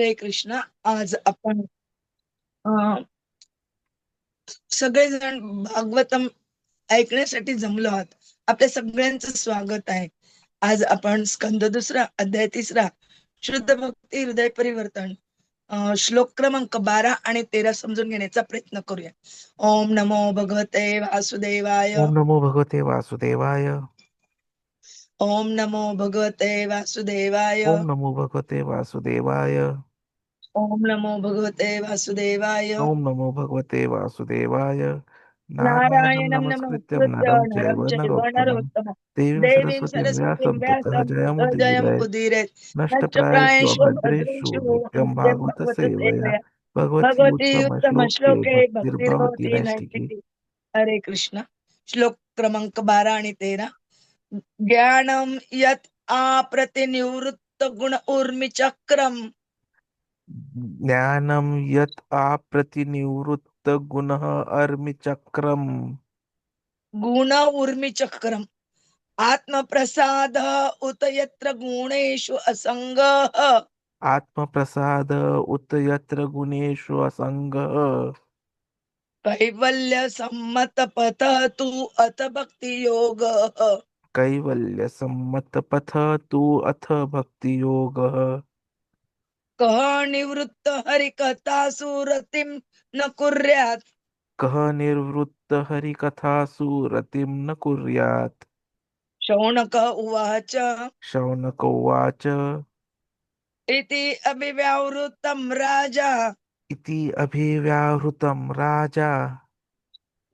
हरे कृष्ण. आज आपण सगळेजण भागवतम ऐकण्यासाठी जमलो आहात. आपल्या सगळ्यांचं स्वागत आहे. आज आपण स्कंद दुसरा अध्याय तिसरा शुद्ध भक्ती हृदय परिवर्तन श्लोक क्रमांक बारा आणि तेरा समजून घेण्याचा प्रयत्न करूया. ओम नमो भगवते वासुदेवाय. ओम नमो भगवते वासुदेवाय. ओम नमो भगवते वासुदेवाय. ओम नमो भगवते वासुदेवाय. ओम नमो भगवते वासुदेवाय। ओम नमो भगवते वासुदेवाय। नारायणं नमस्कृत्य नरं चैव नरोत्तमं देवीं सरस्वतीं व्यासं जयमुदीरये जयमुदीरये नष्टप्रायेषु भद्रेषु नित्यं भागवतसेवया भगवती उत्तमश्लोके भक्तिर्भवति नैष्टिकी हरे कृष्ण। श्लोक क्रमांक बारा आणि तेरा। ज्ञानम यत आप्रतिनिवृत्त गुण ऊर्मी चक्रम ज्ञानं यत् आप्रतिनिवृत्तगुणः अर्मिचक्रम्। गुण ऊर्मी चक्रम आत्मप्रसाद उत यत्र गुणेषु असंगः आत्मप्रसाद उत यत्र गुणेषु असङ्गः। कैवल्य सम्मत पथ तू अथ भक्ती योग कैवल्यसम्मतपथ तु अथ भक्तियोगः। कह निवृत्त हरिकथा सुरतिम न कुर्यात कः निर्वृत्तहरिकथासु रतिं न कुर्यात् शौनक उवाच. शौनक उवाच. इति अभिव्यावृत्तं राजा. इति अभिव्याहृतं राजा.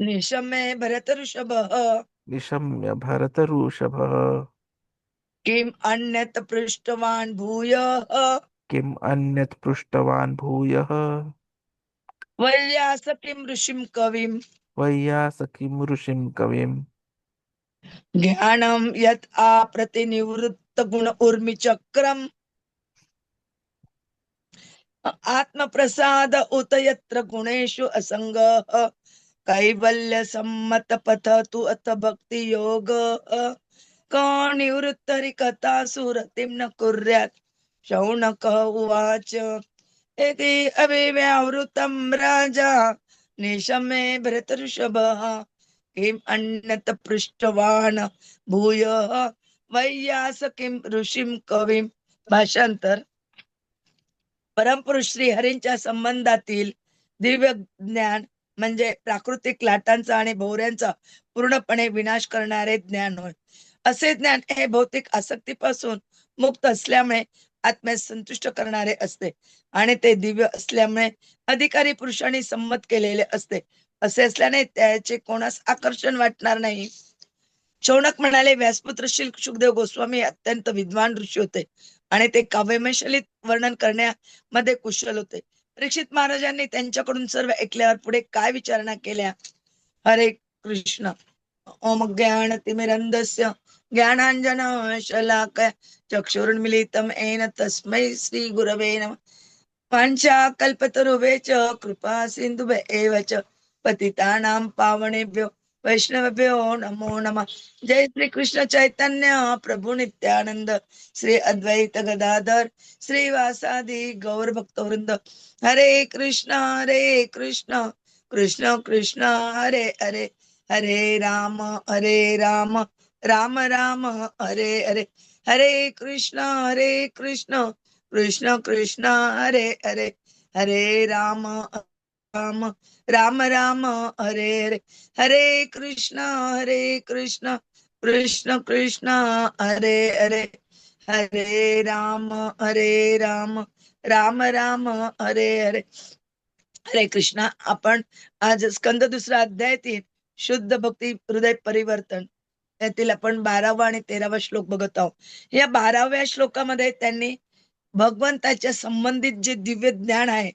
निशमे भरतऋषभः निशम्य भरतऋषभः किम् अन्यत् पृष्टवान् भूयः? किम् अन्यत् पृष्टवान् भूयः? वैयास किं ऋषिं कविम्। वैयासखिं ऋषिं कविम्। ज्ञानं यत् आप्रतिनिवृत्त गुण ऊर्मि चक्रम्। आत्मप्रसाद उत यत्र गुणेषु असङ्गः। कैवल्य सम्मत पथ तु अथ भक्ति योग निवृत्तरि कथा सुरतिं न कुर्यात्। शौनक उवाच। इति अभिव्यावृतं राजा। निशमे भरतऋषभः किम् अन्यत पृष्टवान् भूयः। वैयास किं ऋषिं कविं? भाषांतर परमपुरुष श्री हरींच्या संबंधातील दिव्य ज्ञान म्हणजे प्राकृतिक लाटांचा आणि भोवऱ्यांचा पूर्णपणे विनाश करणारे ज्ञान होय. असे ज्ञान हे भौतिक आसक्तीपासून मुक्त असल्यामुळे आत्म्यास संतुष्ट करणारे असते. आणि ते दिव्य असल्यामुळे अधिकारी पुरुषांनी संमत केलेले असते. असे असल्याने त्याचे कोणास आकर्षण वाटणार नाही. शौनक म्हणाले व्यासपुत्र श्री सुखदेव गोस्वामी अत्यंत विद्वान ऋषी होते. आणि ते काव्यमशलीत वर्णन करण्यामध्ये कुशल होते. परीक्षित महाराजांनी त्यांच्याकडून सर्व ऐकल्यावर पुढे काय विचारणा केल्या? हरे कृष्ण. ओम ज्ञान तिमिरंदस्य ज्ञानांजन शलाकय चक्षुरुन्मिलितम येन तस्मै श्री गुरवे नमः। पांचा च कृपा सिंधुभे एव च पतितानां पावनेभ्यो वैष्णवभ्यो नमो नमः। जय श्री कृष्ण चैतन्य प्रभु नित्यानंद श्री अद्वैत गदाधर श्रीवासादि गौर भक्तवृंद हरे कृष्ण हरे कृष्ण कृष्ण कृष्ण हरे हरे हरे राम हरे राम। राम राम हरे हरे. हरे कृष्ण हरे कृष्ण. कृष्ण कृष्ण हरे हरे. हरे राम राम. राम राम हरे हरे. हरे कृष्ण हरे कृष्ण. कृष्ण कृष्ण हरे हरे. हरे राम हरे राम. राम राम हरे हरे. हरे कृष्णा आपण आज स्कंद दुसरा अध्याय तीन. शुद्ध भक्ती हृदय परिवर्तन. यातील आपण बारावा आणि तेरावा श्लोक बघत आहोत. या बाराव्या श्लोकामध्ये त्यांनी भगवंताच्या संबंधित जे दिव्य ज्ञान आहे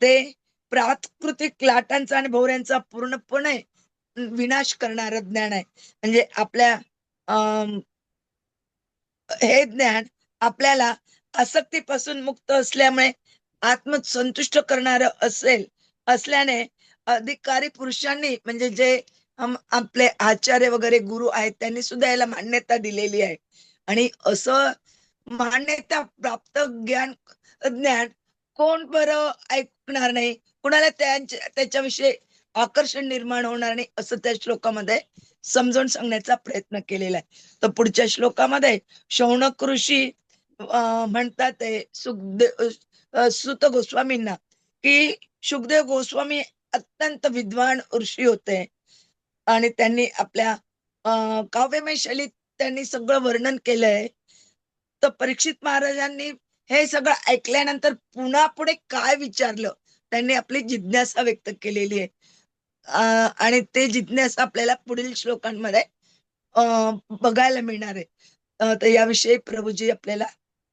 ते प्राकृतिक लाटांचा आणि भोवऱ्यांचा पूर्णपणे विनाश करणार ज्ञान आहे. म्हणजे आपल्या अं हे ज्ञान आपल्याला आसक्तीपासून मुक्त असल्यामुळे आत्मसंतुष्ट करणार असेल असल्याने अधिकारी पुरुषांनी म्हणजे जे आपले आचार्य वगैरे गुरु आहेत त्यांनी सुद्धा याला मान्यता दिलेली आहे. आणि असं मान्यता प्राप्त ज्ञान ज्ञान कोण बरं ऐकणार नाही? कुणाला त्यांच्या त्याच्याविषयी आकर्षण निर्माण होणार नाही? असं त्या श्लोकामध्ये समजून सांगण्याचा प्रयत्न केलेला आहे. तर पुढच्या श्लोकामध्ये शौनक ऋषी म्हणतात सुखदेव सुत गोस्वामींना की सुखदेव गोस्वामी अत्यंत विद्वान ऋषी होते. आणि त्यांनी आपल्या काव्यमय शैलीत त्यांनी सगळं वर्णन केलंय. तर परीक्षित महाराजांनी हे सगळं ऐकल्यानंतर पुन्हा पुढे काय विचारलं? त्यांनी आपली जिज्ञासा व्यक्त केलेली आहे. आणि ते जिज्ञासा आपल्याला पुढील श्लोकांमध्ये बघायला मिळणार आहे. तर याविषयी प्रभूजी आपल्याला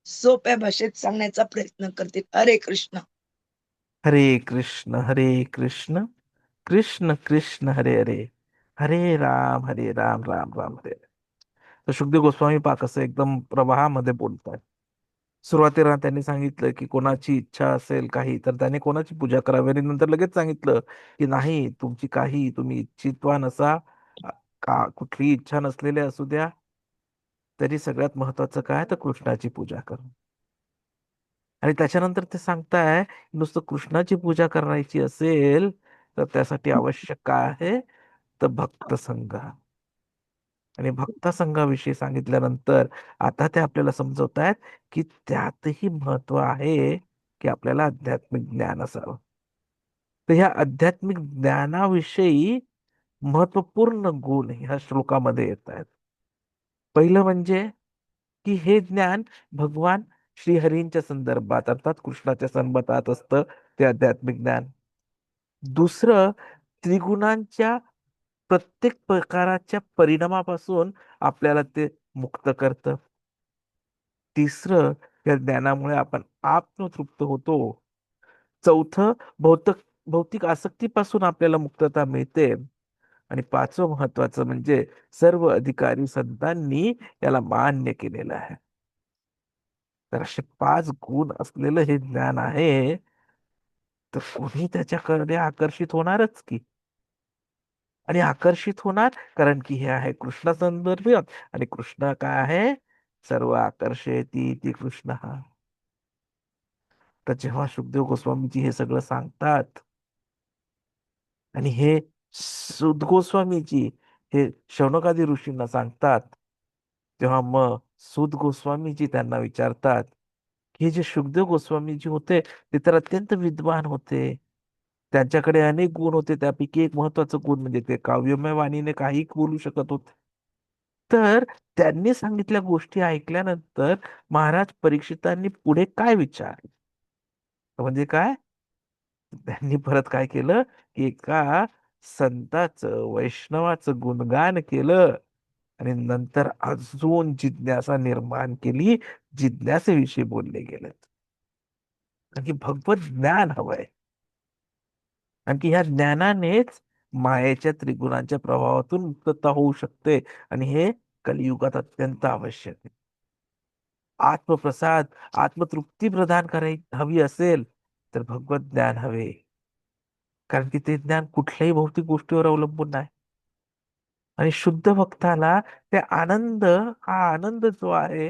सोप्या भाषेत सांगण्याचा प्रयत्न करतील. हरे कृष्ण. हरे कृष्ण हरे कृष्ण. कृष्ण कृष्ण हरे हरे. हरे राम हरे राम राम राम हरे तर सुखदेव गोस्वामी पाक असं एकदम प्रवाहामध्ये बोलतात सुरुवातीला त्यांनी सांगितलं की कोणाची इच्छा असेल काही तर त्याने कोणाची पूजा करावी? आणि नंतर लगेच सांगितलं की नाही तुमची काही तुम्ही इच्छितवान असा का कुठली इच्छा नसलेली असू द्या. तरी सगळ्यात महत्वाचं काय? तर कृष्णाची पूजा करणं आणि त्याच्यानंतर ते सांगताय नुसतं कृष्णाची पूजा करायची असेल तर त्यासाठी आवश्यक काय आहे? तर भक्त संघ आणि भक्त संघाविषयी सांगितल्यानंतर आता ते आपल्याला समजवत आहेत की त्यातही महत्त्व आहे की आपल्याला आध्यात्मिक ज्ञान असावं. तर ह्या आध्यात्मिक ज्ञानाविषयी महत्त्वपूर्ण गुण ह्या श्लोकामध्ये येत आहेत पहिलं म्हणजे की हे ज्ञान भगवान श्रीहरींच्या संदर्भात अर्थात कृष्णाच्या संदर्भात असतं ते आध्यात्मिक ज्ञान. दुसरं त्रिगुणांच्या प्रत्येक प्रकाराच्या परिणामापासून आपल्याला ते मुक्त करतं. तिसरं या ज्ञानामुळे आपण आत्मतृप्त होतो. चौथं भौतिक भौतिक आसक्तीपासून आपल्याला मुक्तता मिळते. आणि पाचवं महत्वाचं म्हणजे सर्व अधिकारी संतांनी याला मान्य केलेलं आहे. तर असे पाच गुण असलेलं हे ज्ञान आहे तर कोणी त्याच्याकडे आकर्षित होणारच की? आणि आकर्षित होणार कारण की हे आहे कृष्ण संदर्भ आणि कृष्ण काय आहे? सर्व आकर्षयती ती कृष्ण. हा तर जेव्हा सुखदेव गोस्वामीजी हे सगळं सांगतात आणि हे सुद गोस्वामीजी हे शौनकादी ऋषींना सांगतात तेव्हा मग सुद गोस्वामीजी त्यांना विचारतात हे जे सुखदेव गोस्वामीजी होते ते तर अत्यंत विद्वान होते. त्यांच्याकडे अनेक गुण होते. त्यापैकी एक महत्वाचं गुण म्हणजे ते काव्यमय वाणीने काही बोलू शकत होते. तर त्यांनी सांगितल्या गोष्टी ऐकल्यानंतर महाराज परीक्षितांनी पुढे काय विचार? म्हणजे काय? त्यांनी परत काय केलं? की एका संताचं वैष्णवाचं गुणगान केलं. आणि नंतर अजून जिज्ञासा निर्माण केली. जिज्ञासेविषयी बोलले गेलेत कारण की भगवत ज्ञान हवंय. कारण की ह्या ज्ञानानेच मायेच्या त्रिगुणांच्या प्रभावातून मुक्तता होऊ शकते. आणि हे कलियुगात अत्यंत आवश्यक आहे. आत्मप्रसाद आत्मतृप्ती प्रदान कराय हवी असेल तर भगवत ज्ञान हवे. कारण की ते ज्ञान कुठल्याही भौतिक गोष्टीवर अवलंबून नाही. आणि शुद्ध भक्ताला ते आनंद हा आनंद जो आहे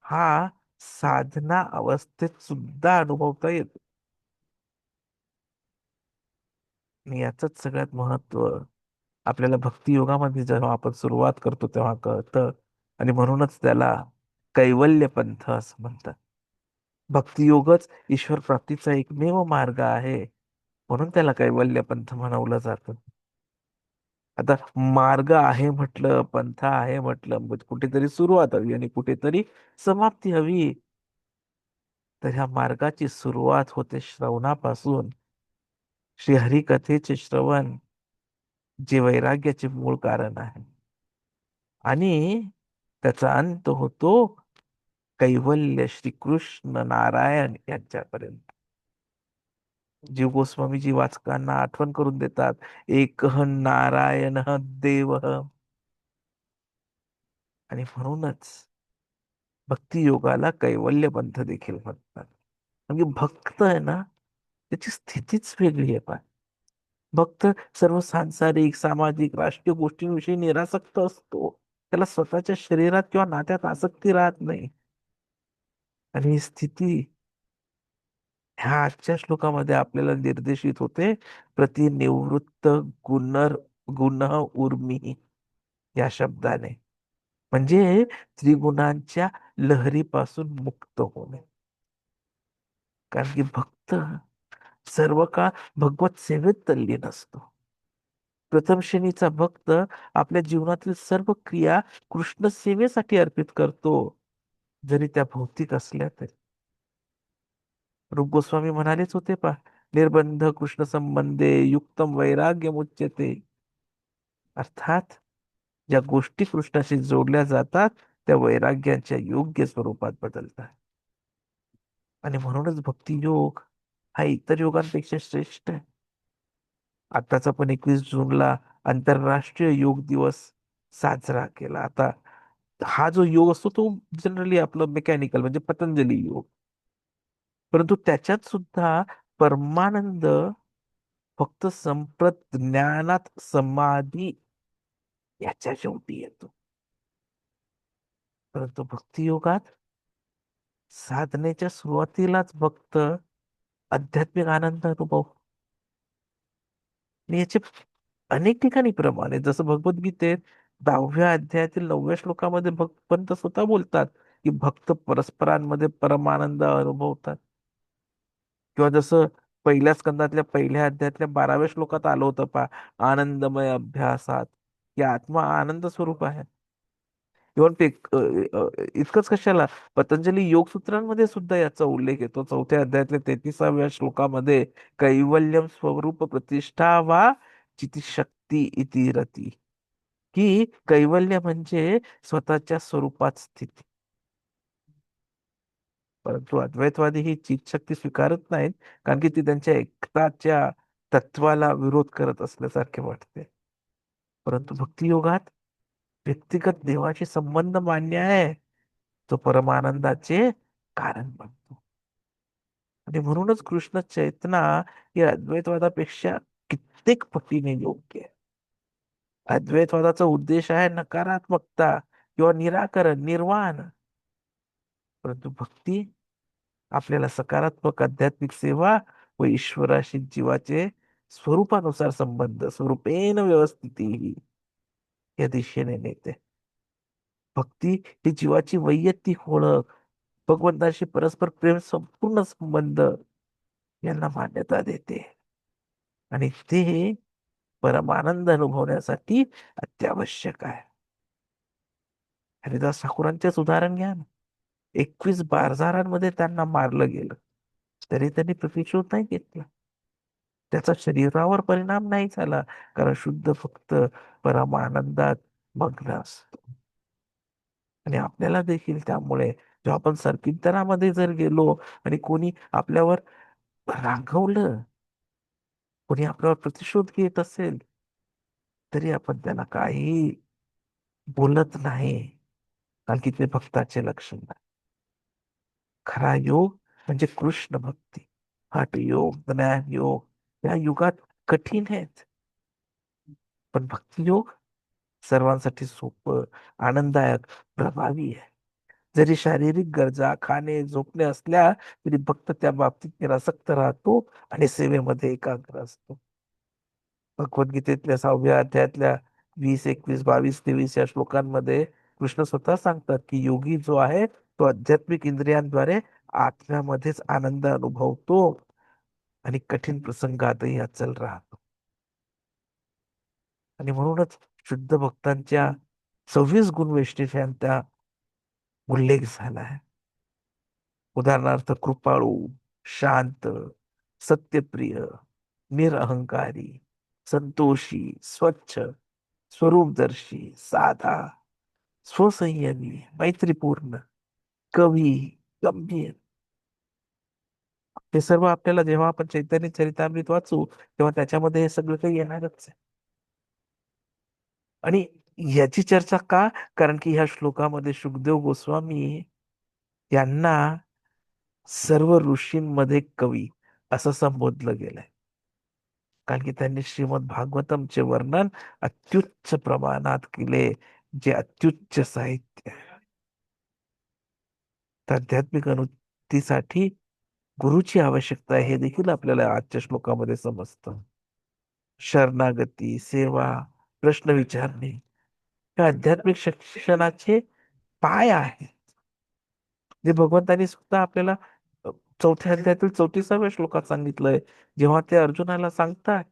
हा साधना अवस्थेत सुद्धा अनुभवता येतो. आणि सगळ्यात महत्त्व आपल्याला भक्ती योगामध्ये जेव्हा आपण सुरुवात करतो तेव्हा कळतं. आणि म्हणूनच त्याला कैवल्य पंथ असं म्हणतात. भक्तियोगच ईश्वर प्राप्तीचा एकमेव मार्ग आहे म्हणून त्याला कैवल्य पंथ म्हणवलं जातं. आता मार्ग आहे म्हटलं पंथ आहे म्हटलं म्हणजे कुठेतरी सुरुवात हवी आणि कुठेतरी समाप्ती हवी. तर ह्या मार्गाची सुरुवात होते श्रवणापासून. श्रीहरी कथेचे श्रवण जे वैराग्याचे मूळ कारण आहे. आणि त्याचा अंत होतो कैवल्य श्रीकृष्ण नारायण यांच्यापर्यंत. जीव गोस्वामीजी वाचकांना आठवण करून देतात एक नारायण देव आणि म्हणूनच भक्ती योगाला कैवल्य पंथ देखील म्हणतात. म्हणजे भक्त आहे ना त्याची स्थितीच वेगळी आहे पण. भक्त सर्व सांसारिक सामाजिक राष्ट्रीय गोष्टींविषयी निरासक्त असतो. त्याला स्वतःच्या शरीरात किंवा नात्यात आसक्ती राहत नाही. आणि ही स्थिती ह्या आजच्या श्लोकामध्ये आपल्याला निर्देशित होते प्रतिनिवृत्त गुणर गुण उर्मी या शब्दाने. म्हणजे त्रिगुणांच्या लहरीपासून मुक्त होणे. कारण की भक्त सर्व काळ भगवत सेवेत तल्लीन असतो प्रथम श्रेणीचा भक्त आपल्या जीवनातील सर्व क्रिया कृष्ण सेवेसाठी अर्पित करतो. जरी त्या भौतिक असल्या तरी. रूप गोस्वामी म्हणालेच होते पा निर्बंध कृष्ण संबंधे युक्तम वैराग्य मुच्यते. अर्थात ज्या गोष्टी कृष्णाशी जोडल्या जातात त्या वैराग्यांच्या योग्य स्वरूपात बदलतात. आणि म्हणूनच भक्ती योग हा इतर योगांपेक्षा श्रेष्ठ आहे. आताचा पण एकवीस जूनला आंतरराष्ट्रीय योग दिवस साजरा केला. आता हा जो योग असतो तो जनरली आपलं मेकॅनिकल म्हणजे पतंजली योग. परंतु त्याच्यात सुद्धा परमानंद फक्त संप्रत ज्ञानात समाधी याच्या शेवटी येतो. परंतु भक्तियोगात साधनेच्या सुरुवातीलाच भक्त आध्यात्मिक आनंद अनुभव. आणि याचे अनेक ठिकाणी प्रमाण आहे. जसं भगवद्गीतेत दहाव्या अध्यायातील नवव्या श्लोकामध्ये भक्तपंत स्वतः बोलतात की भक्त परस्परांमध्ये परमानंद अनुभवतात. किंवा जसं पहिल्या स्कंदातल्या पहिल्या अध्यायातल्या बाराव्या श्लोकात आलं होतं पा आनंदमय अभ्यासात की आत्मा आनंद स्वरूप आहे. इव्हन ते इतकंच कशाला? पतंजली योग सूत्रांमध्ये सुद्धा याचा उल्लेख येतो. चौथ्या अध्यायातल्या तेहतीसाव्या श्लोकामध्ये कैवल्यम स्वरूप प्रतिष्ठा वा चितिशक्ती इति रती. की कैवल्य म्हणजे स्वतःच्या स्वरूपात स्थिती. परंतु अद्वैतवादी ही चितशक्ती स्वीकारत नाहीत कारण की ती त्यांच्या एकताच्या तत्वाला विरोध करत असल्यासारखे वाटते. परंतु भक्तियोगात व्यक्तिगत देवाशी संबंध मान्य आहे तो परमानंदाचे कारण बनतो. आणि म्हणूनच कृष्ण चैतना ही अद्वैतवादापेक्षा कित्येक पटीने योग्य आहे. अद्वैतवादाचा उद्देश आहे नकारात्मकता किंवा निराकरण निर्वाण. परंतु भक्ती आपल्याला सकारात्मक आध्यात्मिक सेवा व ईश्वराशी जीवाचे स्वरूपानुसार संबंध स्वरूपेन व्यवस्थिती या दिशेने नेते. भक्ती ही जीवाची वैयक्तिक ओळख भगवंताशी परस्पर प्रेम संपूर्ण संबंध यांना मान्यता देते. आणि ते परमानंद अनुभवण्यासाठी अत्यावश्यक आहे. हरिदास ठाकूरांचेच उदाहरण घ्या ना. एकवीस बारजारांमध्ये त्यांना मारलं गेलं. तरी त्यांनी प्रतिशोध नाही घेतला. त्याचा शरीरावर परिणाम नाही झाला. कारण शुद्ध फक्त परमानंदात मग्न असतो. आणि आपल्याला देखील त्यामुळे जेव्हा आपण संकीर्तनामध्ये जर गेलो आणि कोणी आपल्यावर रागवलं कोणी आपल्यावर प्रतिशोध घेत असेल तरी आपण त्याला काही बोलत नाही. कारण की ते भक्ताचे लक्षण नाही. खरा योग म्हणजे कृष्ण भक्ती. हट योग ज्ञान योग. या युगात कठीण आहेत. पण भक्तियोग सर्वांसाठी सोपं आनंददायक प्रभावी आहे. जरी शारीरिक गरजा खाणे झोपणे असल्या तरी भक्त त्या बाबतीत निरासक्त राहतो आणि सेवेमध्ये एकाग्र असतो. भगवद्गीतेतल्या सहाव्या अध्यायातल्या वीस एकवीस बावीस तेवीस या श्लोकांमध्ये कृष्ण स्वतः सांगतात की योगी जो आहे तो आध्यात्मिक इंद्रियांद्वारे आत्म्यामध्येच आनंद अनुभवतो. आणि कठीण प्रसंगातही अचल राहतो. आणि म्हणूनच शुद्ध भक्तांच्या सव्वीस गुणवैशिष्ट्यांचा उल्लेख झाला आहे. उदाहरणार्थ कृपाळू शांत सत्यप्रिय निरअहंकारी संतोषी स्वच्छ स्वरूपदर्शी साधा स्वसंयमी मैत्रीपूर्ण कवी गंभीर हे सर्व आपल्याला जेव्हा आपण चैतन्य चरितामृत वाचू तेव्हा त्याच्यामध्ये हे सगळं काही येणारच आहे. आणि याची चर्चा का? कारण की ह्या श्लोकामध्ये सुखदेव गोस्वामी यांना सर्व ऋषींमध्ये कवी असं संबोधलं गेलंय. कारण की त्यांनी श्रीमद भागवतमचे वर्णन अत्युच्च प्रमाणात केले जे अत्युच्च साहित्य आहे. आध्यात्मिक अनुभूतीसाठी गुरुची आवश्यकता आहे हे देखील आपल्याला आजच्या श्लोकामध्ये समजतं. शरणागती सेवा प्रश्न विचारणे हे आध्यात्मिक शिक्षणाचे पाय आहेत. जे भगवंतांनी सुद्धा आपल्याला चौथ्या अध्यायातील चौतीसाव्या श्लोकात सांगितलंय. जेव्हा ते अर्जुनाला सांगतात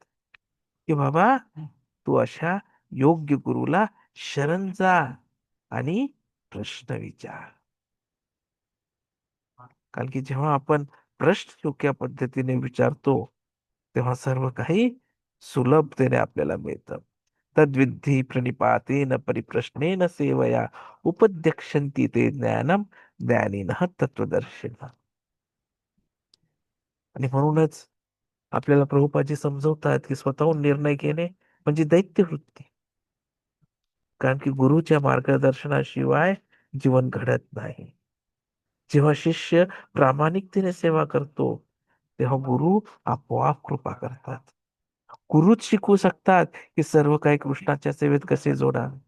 की बाबा तू अशा योग्य गुरुला शरण जा आणि प्रश्न विचार. कारण की जेव्हा आपण प्रश्न योग्य पद्धतीने विचारतो तेव्हा सर्व काही सुलभतेने आपल्याला मिळतं. तद्विधी प्रणिपातेन परिप्रश्नेन सेवया उपद्यक्षंती ते ज्ञानम ज्ञानीन तत्वदर्शिन आणि म्हणूनच आपल्याला प्रभुपाजी समजवतात की स्वतःहून निर्णय घेणे म्हणजे दैत्य वृत्ती कारण की गुरुच्या मार्गदर्शनाशिवाय जीवन घडत नाही. जेव्हा शिष्य प्रामाणिकतेने सेवा करतो तेव्हा गुरु आपोआप कृपा करतात. गुरुच शिकवू शकतात की सर्व काही कृष्णाच्या सेवेत कसे जोडावे?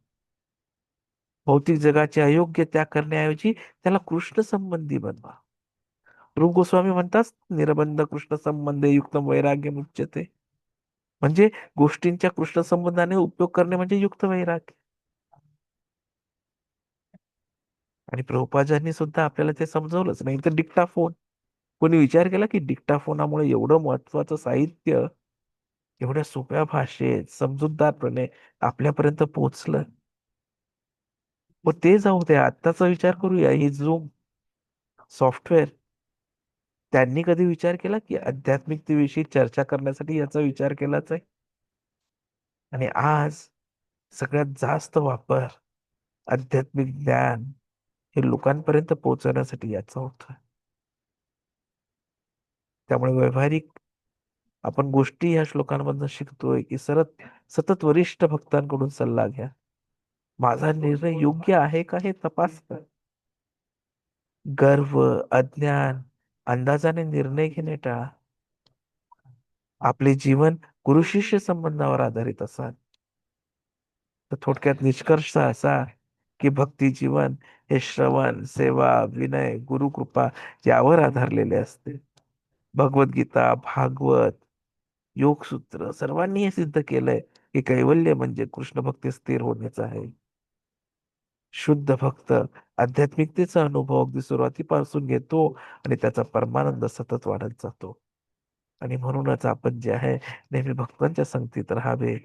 भौतिक जगाचे अयोग्य त्याग करण्याऐवजी त्याला कृष्ण संबंधी बनवा. रूप गोस्वामी म्हणतात निर्बंध कृष्ण संबंध युक्त वैराग्य मुच्यते म्हणजे गोष्टींच्या कृष्ण संबंधाने उपयोग करणे म्हणजे युक्त वैराग्य. आणि प्रभुपादांनी सुद्धा आपल्याला ते समजवलंच नाही. तर डिक्टाफोन. कोणी विचार केला की डिक्टाफोनामुळे एवढं महत्वाचं साहित्य एवढ्या सोप्या भाषेत समजूतदारपणे आपल्यापर्यंत पोहोचलं? मग ते जाऊ द्या. आत्ताचा विचार करूया. ही झूम सॉफ्टवेअर त्यांनी कधी विचार केला की आध्यात्मिकतेविषयी चर्चा करण्यासाठी याचा विचार केलाच आहे? आणि आज सगळ्यात जास्त वापर आध्यात्मिक ज्ञान हे लोकांपर्यंत पोहोचवण्यासाठी याचा होता त्यामुळे व्यावहारिक आपण गोष्टी या श्लोकांमधून शिकतोय की सरत सतत वरिष्ठ भक्तांकडून सल्ला घ्या. माझा निर्णय योग्य आहे का हे तपास गर्व अज्ञान अंदाजाने निर्णय घेणे टाळा. आपले जीवन गुरु शिष्य संबंधावर आधारित असाल तर थोडक्यात निष्कर्ष असा की भक्ती जीवन हे श्रवण सेवा विनय गुरुकृपा यावर आधारलेले असते. भगवद्गीता भागवत योगसूत्र सर्वांनी हे सिद्ध केलंय की कैवल्य म्हणजे कृष्ण भक्ती स्थिर होण्याचं आहे. शुद्ध भक्त आध्यात्मिकतेचा अनुभव अगदी सुरुवातीपासून घेतो आणि त्याचा परमानंद सतत वाढत जातो. आणि म्हणूनच आपण जे आहे नेहमी भक्तांच्या संगतीत राहावे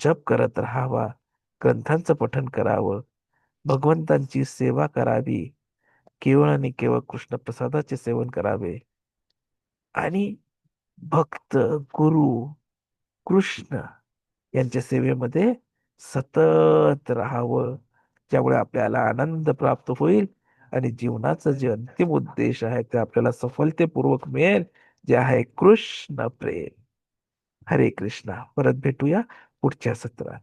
जप करत राहावा ग्रंथांचं पठन करावं भगवंतांची सेवा करावी. केवळ आणि केवळ कृष्ण प्रसादाचे सेवन करावे. आणि भक्त गुरु कृष्ण यांच्या सेवेमध्ये सतत राहावं ज्यामुळे आपल्याला आनंद प्राप्त होईल आणि जीवनाचं जे अंतिम उद्देश आहे ते आपल्याला सफलतेपूर्वक मिळेल जे आहे कृष्ण प्रेम. हरे कृष्णा. परत भेटूया पुढच्या सत्रात.